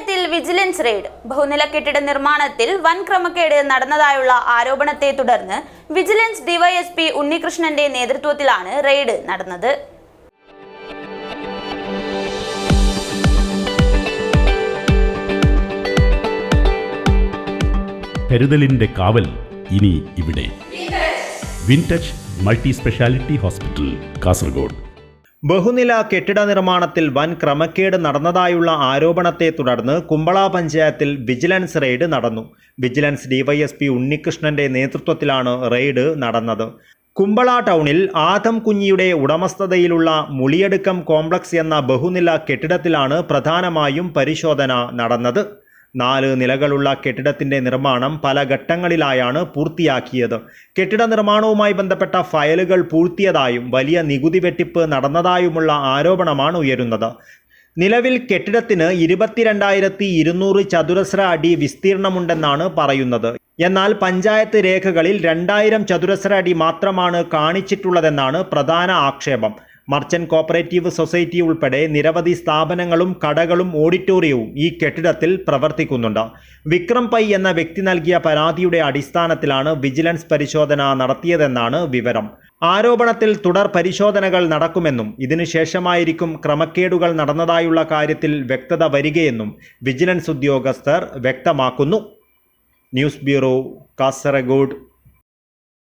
പഞ്ചായത്തിൽ vigilance raid. ബഹുനില കെട്ടിട നിർമ്മാണത്തിൽ വൻ ക്രമക്കേട് നടന്നതായുള്ള ആരോപണത്തെ തുടർന്ന് വിജിലൻസ് ഡിവൈഎസ്പി ഉണ്ണികൃഷ്ണന്റെ നേതൃത്വത്തിലാണ് റെയ്ഡ് നടന്നത്. കരുതലിന്റെ കാവൽ ഇനി ഇവിടെ. Wintouch multi speciality hospital Kasaragod. ബഹുനില കെട്ടിട നിർമ്മാണത്തിൽ വൻ ക്രമക്കേട് നടന്നതായുള്ള ആരോപണത്തെ തുടർന്ന് കുമ്പള പഞ്ചായത്തിൽ വിജിലൻസ് റെയ്ഡ് നടന്നു. വിജിലൻസ് ഡിവൈഎസ്പി ഉണ്ണികൃഷ്ണന്റെ നേതൃത്വത്തിലാണ് റെയ്ഡ് നടന്നത്. കുമ്പള ടൗണിൽ ആദം കുഞ്ഞിയുടെ ഉടമസ്ഥതയിലുള്ള മുളിയടുക്കം കോംപ്ലക്സ് എന്ന ബഹുനില കെട്ടിടത്തിലാണ് പ്രധാനമായും പരിശോധന നടന്നത്. നാല് നിലകളുള്ള കെട്ടിടത്തിന്റെ നിർമ്മാണം പല ഘട്ടങ്ങളിലായാണ് പൂർത്തിയാക്കിയത്. കെട്ടിട നിർമ്മാണവുമായി ബന്ധപ്പെട്ട ഫയലുകൾ പൂഴ്ത്തിയതായും വലിയ നികുതി വെട്ടിപ്പ് നടന്നതായുമുള്ള ആരോപണമാണ് ഉയരുന്നത്. നിലവിൽ കെട്ടിടത്തിന് ഇരുപത്തിരണ്ടായിരത്തി ഇരുന്നൂറ് ചതുരശ്ര അടി വിസ്തീർണമുണ്ടെന്നാണ് പറയുന്നത്. എന്നാൽ പഞ്ചായത്ത് രേഖകളിൽ രണ്ടായിരം ചതുരശ്ര അടി മാത്രമാണ് കാണിച്ചിട്ടുള്ളതെന്നാണ് പ്രധാന ആക്ഷേപം. മർച്ചന്റ് കോപ്പറേറ്റീവ് സൊസൈറ്റി ഉൾപ്പെടെ നിരവധി സ്ഥാപനങ്ങളും കടകളും ഓഡിറ്റോറിയവും ഈ കെട്ടിടത്തിൽ പ്രവർത്തിക്കുന്നുണ്ട്. വിക്രം പൈ എന്ന വ്യക്തി നൽകിയ പരാതിയുടെ അടിസ്ഥാനത്തിലാണ് വിജിലൻസ് പരിശോധന നടത്തിയതെന്നാണ് വിവരം. ആരോപണത്തിൽ തുടർ പരിശോധനകൾ നടക്കുമെന്നും ഇതിനുശേഷമായിരിക്കും ക്രമക്കേടുകൾ നടന്നതായുള്ള കാര്യത്തിൽ വ്യക്തത വരികയെന്നും വിജിലൻസ് ഉദ്യോഗസ്ഥർ വ്യക്തമാക്കുന്നു. News bureau Kasaragod.